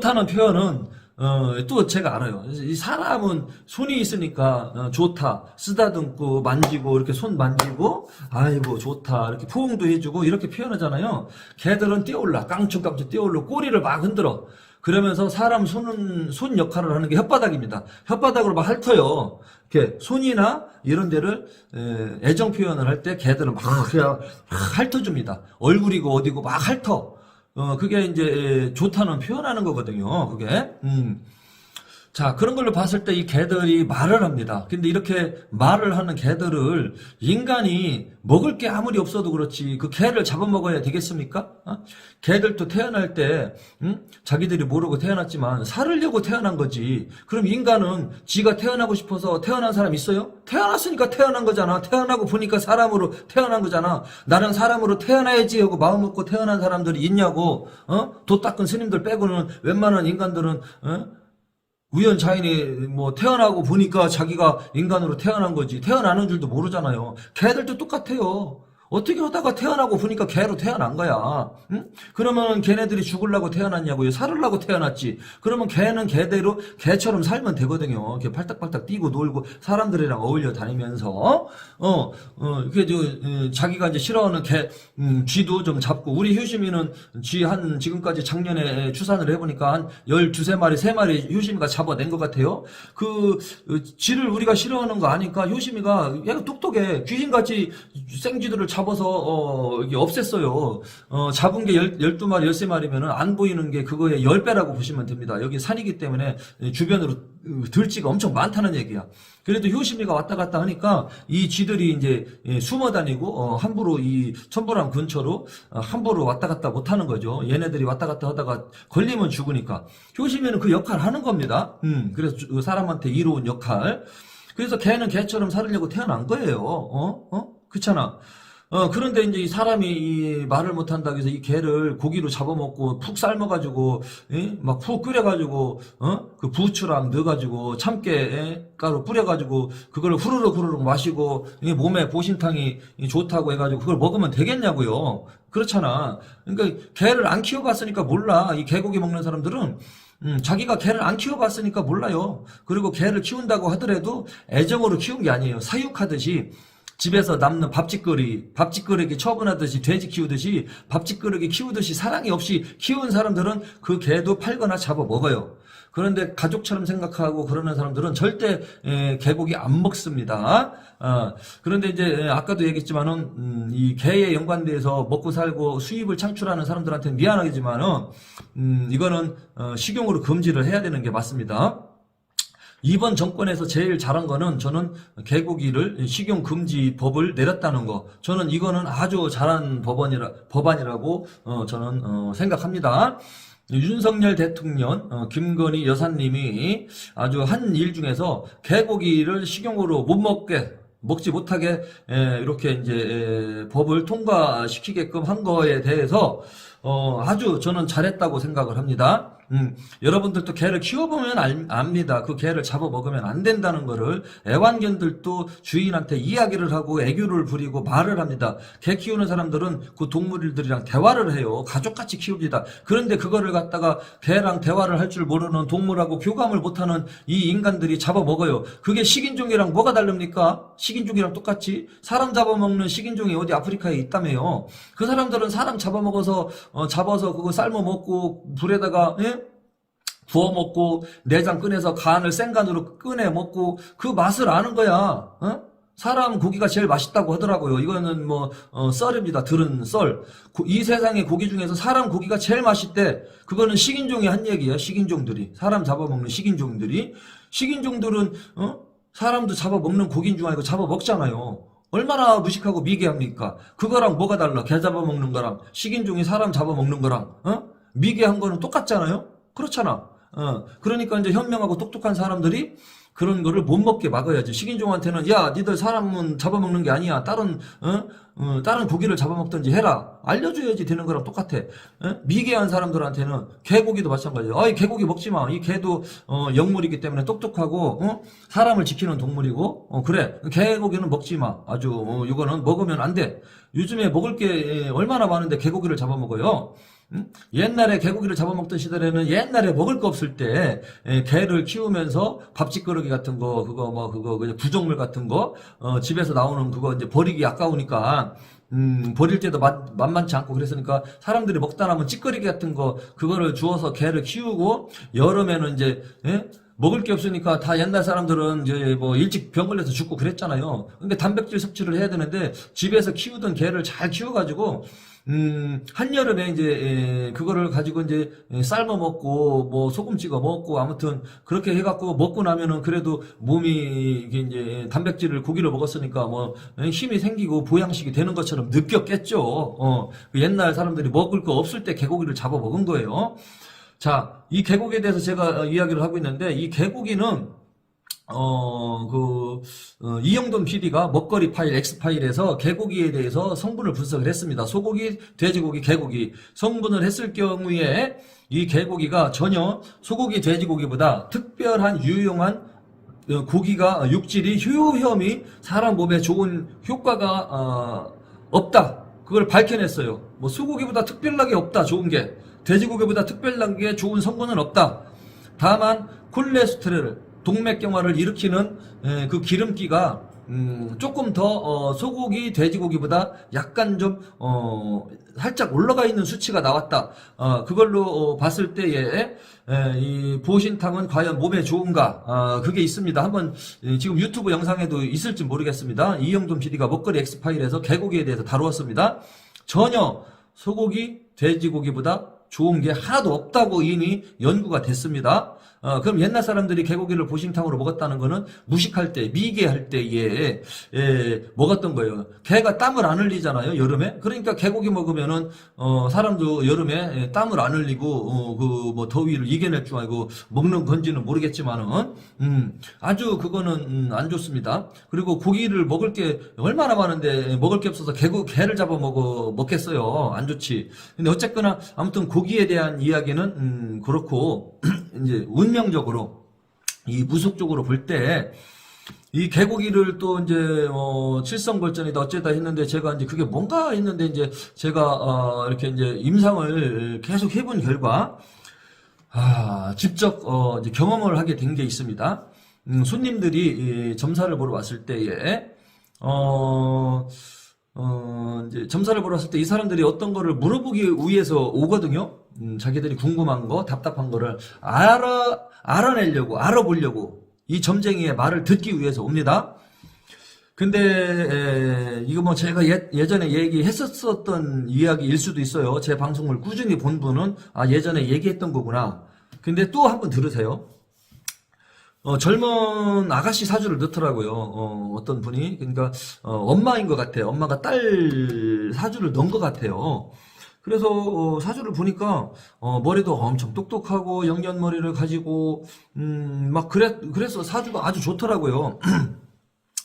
좋다는 표현은 어, 또 제가 알아요. 이 사람은 손이 있으니까 어, 좋다. 쓰다듬고 만지고 이렇게 손 만지고 아이고 좋다. 이렇게 포옹도 해주고 이렇게 표현하잖아요. 개들은 뛰어올라. 깡충깡충 뛰어올라. 꼬리를 막 흔들어. 그러면서 사람 손은 손 역할을 하는 게 혓바닥입니다. 혓바닥으로 막 핥어요. 이렇게 손이나 이런 데를 에, 애정 표현을 할 때 개들은 막 그냥 막 핥아줍니다. 얼굴이고 어디고 막 핥어. 어, 그게 이제 좋다는 표현하는 거거든요. 그게. 음. 자, 그런 걸로 봤을 때 이 개들이 말을 합니다. 근데 이렇게 말을 하는 개들을 인간이 먹을 게 아무리 없어도 그렇지 그 개를 잡아먹어야 되겠습니까? 어? 개들도 태어날 때 음? 자기들이 모르고 태어났지만 살으려고 태어난 거지. 그럼 인간은 지가 태어나고 싶어서 태어난 사람 있어요? 태어났으니까 태어난 거잖아. 태어나고 보니까 사람으로 태어난 거잖아. 나는 사람으로 태어나야지 하고 마음 먹고 태어난 사람들이 있냐고. 어? 도 닦은 스님들 빼고는 웬만한 인간들은 어? 우연자인이 뭐 태어나고 보니까 자기가 인간으로 태어난 거지 태어나는 줄도 모르잖아요. 개들도 똑같아요. 어떻게 하다가 태어나고 보니까 개로 태어난 거야. 응? 그러면 걔네들이 죽으려고 태어났냐고요. 살으려고 태어났지. 그러면 개는 개대로 개처럼 살면 되거든요. 이렇게 팔딱팔딱 뛰고 놀고 사람들이랑 어울려 다니면서 어, 어, 이렇게 저, 어, 자기가 이제 싫어하는 개 음, 쥐도 좀 잡고 우리 효심이는 쥐 한 지금까지 작년에 추산을 해 보니까 한 12세 마리, 3마리 효심이가 잡아낸 것 같아요. 그 어, 쥐를 우리가 싫어하는 거 아니까 효심이가 얘가 똑똑해. 귀신같이 생쥐들을 잡 아서 어, 없앴어요. 어, 잡은 게 12마리, 13마리면은 안 보이는 게 그거의 10배라고 보시면 됩니다. 여기 산이기 때문에 주변으로 어, 들쥐가 엄청 많다는 얘기야. 그래도 효심이가 왔다 갔다 하니까 이 쥐들이 이제 예, 숨어 다니고 어, 함부로 이 천부람 근처로 어, 함부로 왔다 갔다 못 하는 거죠. 얘네들이 왔다 갔다 하다가 걸리면 죽으니까. 효심이는 그 역할을 하는 겁니다. 음, 그래서 주- 그 사람한테 이로운 역할. 그래서 개는 개처럼 살으려고 태어난 거예요. 어? 어? 그렇잖아. 어, 그런데 이제 이 사람이 이 말을 못한다고 해서 이 개를 고기로 잡아먹고 푹 삶아가지고, 예? 막푹 끓여가지고, 어? 그 부추랑 넣어가지고, 참깨, 예? 가루 뿌려가지고, 그걸 후루룩 후루룩 마시고, 이 몸에 보신탕이 좋다고 해가지고, 그걸 먹으면 되겠냐고요. 그렇잖아. 그러니까 개를 안 키워봤으니까 몰라. 이 개고기 먹는 사람들은 음, 자기가 개를 안 키워봤으니까 몰라요. 그리고 개를 키운다고 하더라도 애정으로 키운 게 아니에요. 사육하듯이 집에서 남는 밥짓거리, 밥짓거리기 처분하듯이 돼지 키우듯이 밥짓거리기 키우듯이 사랑이 없이 키운 사람들은 그 개도 팔거나 잡아 먹어요. 그런데 가족처럼 생각하고 그러는 사람들은 절대 에, 개고기 안 먹습니다. 어, 그런데 이제 에, 아까도 얘기했지만은 음, 이 개에 연관돼서 먹고 살고 수입을 창출하는 사람들한테는 미안하겠지만은 음, 이거는 어, 식용으로 금지를 해야 되는 게 맞습니다. 이번 정권에서 제일 잘한 거는 저는 개고기를 식용 금지 법을 내렸다는 거. 저는 이거는 아주 잘한 법안이라, 법안이라고 어, 저는 어, 생각합니다. 윤석열 대통령, 어, 김건희 여사님이 아주 한 일 중에서 개고기를 식용으로 못 먹게 먹지 못하게 에, 이렇게 이제 에, 법을 통과시키게끔 한 거에 대해서 어, 아주 저는 잘했다고 생각을 합니다. 음, 여러분들도 개를 키워보면 알- 압니다. 그 개를 잡아먹으면 안 된다는 거를 애완견들도 주인한테 이야기를 하고 애교를 부리고 말을 합니다. 개 키우는 사람들은 그 동물들이랑 대화를 해요. 가족같이 키웁니다. 그런데 그거를 갖다가 개랑 대화를 할 줄 모르는 동물하고 교감을 못하는 이 인간들이 잡아먹어요. 그게 식인종이랑 뭐가 다릅니까? 식인종이랑 똑같이 사람 잡아먹는 식인종이 어디 아프리카에 있다며요. 그 사람들은 사람 잡아먹어서 어, 잡아서 그거 삶아 먹고 불에다가 예? 구워 먹고 내장 꺼내서 간을 생간으로 꺼내 먹고 그 맛을 아는 거야. 어? 사람 고기가 제일 맛있다고 하더라고요. 이거는 뭐 어, 썰입니다. 들은 썰. 고- 이 세상의 고기 중에서 사람 고기가 제일 맛있대. 그거는 식인종이 한 얘기야. 식인종들이 사람 잡아먹는 식인종들이 식인종들은 어? 사람도 잡아먹는 고기인 줄 알고 잡아먹잖아요. 얼마나 무식하고 미개합니까? 그거랑 뭐가 달라? 개 잡아먹는 거랑 식인종이 사람 잡아먹는 거랑 어? 미개한 거는 똑같잖아요. 그렇잖아. 어, 그러니까 이제 현명하고 똑똑한 사람들이 그런 거를 못 먹게 막아야지. 식인종한테는 야, 니들 사람은 잡아먹는 게 아니야. 다른 어? 어, 다른 고기를 잡아먹든지 해라. 알려줘야지 되는 거랑 똑같아. 어? 미개한 사람들한테는 개고기도 마찬가지야. 아이 개고기 먹지 마. 이 개도 어, 영물이기 때문에 똑똑하고 어? 사람을 지키는 동물이고 어, 그래. 개고기는 먹지 마. 아주 어, 이거는 먹으면 안 돼. 요즘에 먹을 게 예, 얼마나 많은데 개고기를 잡아먹어요. 음? 옛날에 개고기를 잡아먹던 시절에는 옛날에 먹을 거 없을 때 에, 개를 키우면서 밥짓거르기 같은 거 그거 뭐 그거 그냥 부족물 같은 거 어, 집에서 나오는 그거 이제 버리기 아까우니까 음, 버릴 때도 맛, 만만치 않고 그랬으니까 사람들이 먹다 남은 찌꺼기 같은 거 그거를 주워서 개를 키우고 여름에는 이제 예? 먹을 게 없으니까 다 옛날 사람들은 이제 뭐 일찍 병 걸려서 죽고 그랬잖아요. 근데 단백질 섭취를 해야 되는데 집에서 키우던 개를 잘 키워가지고 음, 한여름에 이제, 에, 그거를 가지고 이제, 에, 삶아 먹고, 뭐, 소금 찍어 먹고, 아무튼, 그렇게 해갖고 먹고 나면은 그래도 몸이, 이게 이제, 단백질을 고기를 먹었으니까 뭐, 에, 힘이 생기고 보양식이 되는 것처럼 느꼈겠죠. 어, 그 옛날 사람들이 먹을 거 없을 때 개고기를 잡아 먹은 거예요. 자, 이 개고기에 대해서 제가 어, 이야기를 하고 있는데, 이 개고기는, 어, 그, 어, 이영돈 PD가 먹거리 파일, X 파일에서 개고기에 대해서 성분을 분석을 했습니다. 소고기, 돼지고기, 개고기. 성분을 했을 경우에 이 개고기가 전혀 소고기, 돼지고기보다 특별한 유용한 어, 고기가 어, 육질이 효염이 사람 몸에 좋은 효과가 어, 없다. 그걸 밝혀냈어요. 뭐 소고기보다 특별하게 없다. 좋은 게 돼지고기보다 특별하게 좋은 성분은 없다. 다만 콜레스테롤, 동맥경화를 일으키는 에, 그 기름기가 음, 조금 더 어, 소고기, 돼지고기보다 약간 좀 어, 살짝 올라가 있는 수치가 나왔다. 어, 그걸로 어, 봤을 때에 에, 이 보신탕은 과연 몸에 좋은가? 아, 그게 있습니다. 한번 에, 지금 유튜브 영상에도 있을지 모르겠습니다. 이영돈 PD가 먹거리 엑스파일에서 개고기에 대해서 다루었습니다. 전혀 소고기, 돼지고기보다 좋은 게 하나도 없다고 이미 연구가 됐습니다. 어, 그럼 옛날 사람들이 개고기를 보신탕으로 먹었다는 거는 무식할 때, 미개할 때에 예, 먹었던 거예요. 개가 땀을 안 흘리잖아요, 여름에. 그러니까 개고기 먹으면은 어, 사람도 여름에 예, 땀을 안 흘리고 어, 그뭐 더위를 이겨낼 줄 알고 먹는 건지는 모르겠지만은 음, 아주 그거는 음, 안 좋습니다. 그리고 고기를 먹을 게 얼마나 많은데 먹을 게 없어서 개고 개를 잡아 먹어 먹겠어요. 안 좋지. 근데 어쨌거나 아무튼 고기에 대한 이야기는 음, 그렇고 이제 운명적으로 이 무속적으로 볼 때 이 개고기를 또 이제 어 칠성벌전이다 어쩌다 했는데 제가 이제 그게 뭔가 했는데 이제 제가 어 이렇게 이제 임상을 계속 해본 결과 아 직접 어 이제 경험을 하게 된 게 있습니다. 음, 손님들이 이 점사를 보러 왔을 때에 어 어, 이제 점사를 보러 왔을 때 이 사람들이 어떤 거를 물어보기 위해서 오거든요. 음, 자기들이 궁금한 거, 답답한 거를 알아, 알아내려고, 알아보려고 이 점쟁이의 말을 듣기 위해서 옵니다. 근데, 에, 이거 뭐 제가 예, 예전에 얘기했었던 이야기일 수도 있어요. 제 방송을 꾸준히 본 분은, 아, 예전에 얘기했던 거구나. 근데 또 한번 들으세요. 어, 젊은 아가씨 사주를 넣더라고요. 어, 어떤 분이. 그러니까, 어, 엄마인 것 같아요. 엄마가 딸 사주를 넣은 것 같아요. 그래서, 어, 사주를 보니까, 어, 머리도 엄청 똑똑하고, 영년머리를 가지고, 음, 막, 그래, 그래서 사주가 아주 좋더라고요.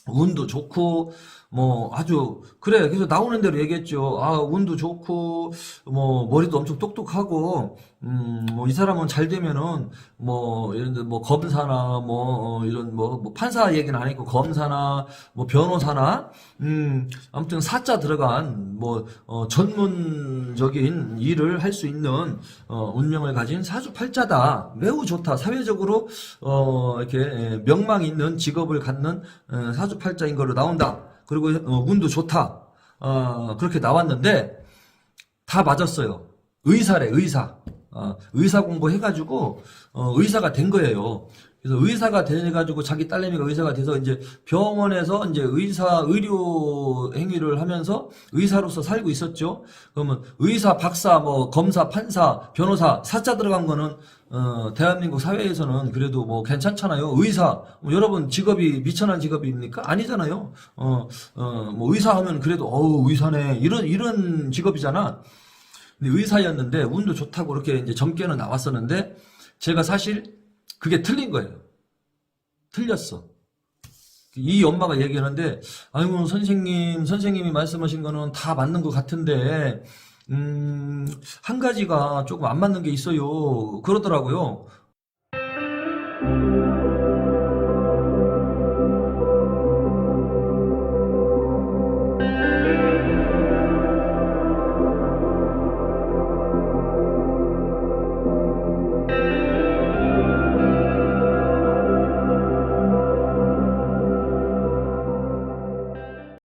운도 좋고 뭐 아주 그래. 그래서 나오는 대로 얘기했죠. 아 운도 좋고 뭐 머리도 엄청 똑똑하고 음뭐 이 사람은 잘 되면은 뭐 이런 데뭐 검사나 뭐 어, 이런 뭐, 뭐 판사 얘기는 안 했고 검사나 뭐 변호사나 음 아무튼 사자 들어간 뭐 어, 전문적인 일을 할 수 있는 어, 운명을 가진 사주팔자다. 매우 좋다. 사회적으로 어 이렇게 예, 명망 있는 직업을 갖는 어, 사주팔자인 걸로 나온다 그리고 어, 운도 좋다. 어, 그렇게 나왔는데 다 맞았어요. 의사래 의사. 어, 의사 공부 해가지고 어, 의사가 된 거예요. 그래서 의사가 돼가지고 자기 딸내미가 의사가 돼서 이제 병원에서 이제 의사 의료 행위를 하면서 의사로서 살고 있었죠. 그러면 의사, 박사, 뭐 검사, 판사, 변호사 사자 들어간 거는 어, 대한민국 사회에서는 그래도 뭐 괜찮잖아요. 의사, 뭐 여러분 직업이 미천한 직업입니까? 아니잖아요. 어, 어, 뭐 의사 하면 그래도 어우 의사네 이런 이런 직업이잖아. 근데 의사였는데 운도 좋다고 그렇게 이제 점괘는 나왔었는데 제가 사실 그게 틀린 거예요. 틀렸어. 이 엄마가 얘기하는데 아이고 선생님 선생님이 말씀하신 거는 다 맞는 것 같은데 음, 한 가지가 조금 안 맞는 게 있어요. 그러더라고요.